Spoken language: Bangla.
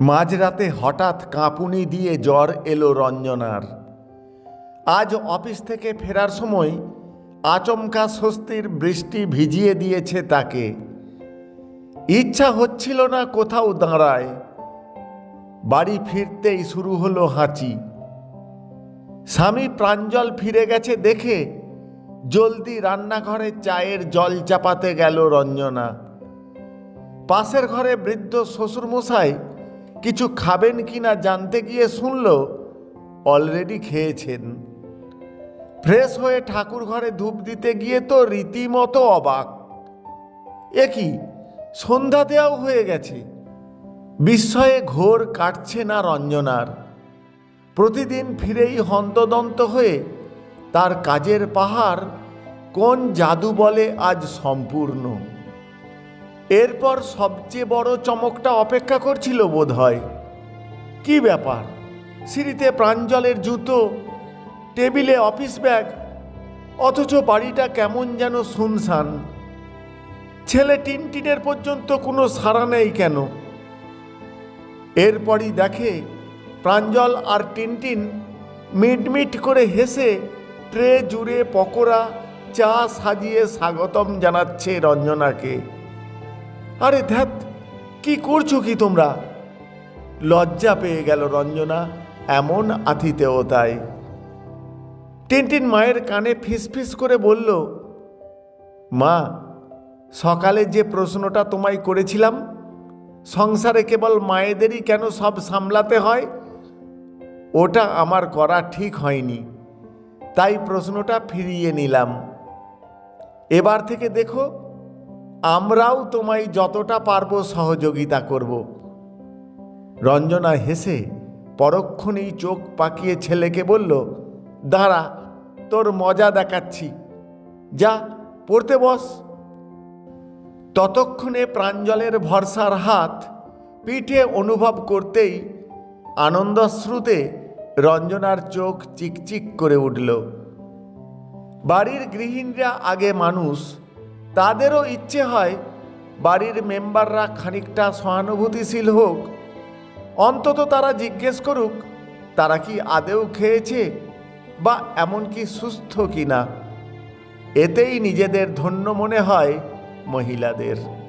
মাঝরাতে হঠাৎ কাঁপুনি দিয়ে জ্বর এলো রঞ্জনার। আজ অফিস থেকে ফেরার সময় আচমকা স্বস্তির বৃষ্টি ভিজিয়ে দিয়েছে তাকে। ইচ্ছা হচ্ছিল না কোথাও দাঁড়ায়। বাড়ি ফিরতেই শুরু হলো হাঁচি। স্বামী প্রাঞ্জল ফিরে গেছে দেখে জলদি রান্নাঘরে চায়ের জল চাপাতে গেল রঞ্জনা। পাশের ঘরে বৃদ্ধ শ্বশুরমশাই কিছু খাবেন কি না জানতে গিয়ে শুনল অলরেডি খেয়েছেন। ফ্রেশ হয়ে ঠাকুর ঘরে ধূপ দিতে গিয়ে তো রীতিমতো অবাক। এ কি, সন্ধ্যা দেওয়াও হয়ে গেছে। বিস্ময়ে ঘোর কাটছে না রঞ্জনার। প্রতিদিন ফিরেই হন্তদন্ত হয়ে তার কাজের পাহাড় কোন জাদু বলে আজ সম্পূর্ণ। এরপর সবচেয়ে বড় চমকটা অপেক্ষা করছিল বোধ হয় কি ব্যাপার? সিঁড়িতে প্রাঞ্জলের জুতো, টেবিলে অফিস ব্যাগ, অথচ বাড়িটা কেমন যেন শুনশান ছেলে টিনটিনের পর্যন্ত কোনো সাড়া নেই কেন? এরপরই দেখে প্রাঞ্জল আর টিনটিন মিটমিট করে হেসে ট্রে জুড়ে পকোড়া চা সাজিয়ে স্বাগতম জানাচ্ছে রঞ্জনাকে। আরে ধ্যাত, কি করছ কি তোমরা? লজ্জা পেয়ে গেল রঞ্জনা, এমন আতিথেও তাই। টিনটিন মায়ের কানে ফিসফিস করে বলল, মা, সকালে যে প্রশ্নটা তোমায় করেছিলাম, সংসারে কেবল মায়েদেরই কেন সব সামলাতে হয়? ওটা আমার করা ঠিক হয়নি। তাই প্রশ্নটা ফিরিয়ে নিলাম। এবার থেকে দেখো আমরাও তোমায় যতটা পারব সহযোগিতা করব। রঞ্জনা হেসে পরক্ষণেই চোখ পাকিয়ে ছেলেকে বলল, দাঁড়া, তোর মজা দেখাচ্ছি। যা, পড়তে বস। ততক্ষণে প্রাঞ্জলের ভরসার হাত পিঠে অনুভব করতেই আনন্দশ্রুতে রঞ্জনার চোখ চিকচিক করে উঠল। বাড়ির গৃহিণীরা আগে মানুষ তাদেরও ইচ্ছে হয় বাড়ির মেম্বাররা খানিকটা সহানুভূতিশীল হোক। অন্তত তারা জিজ্ঞেস করুক, তারা কি আদেও খেয়েছে বা এমনকি সুস্থ কিনা? এতেই নিজেদের ধন্য মনে হয় মহিলাদের।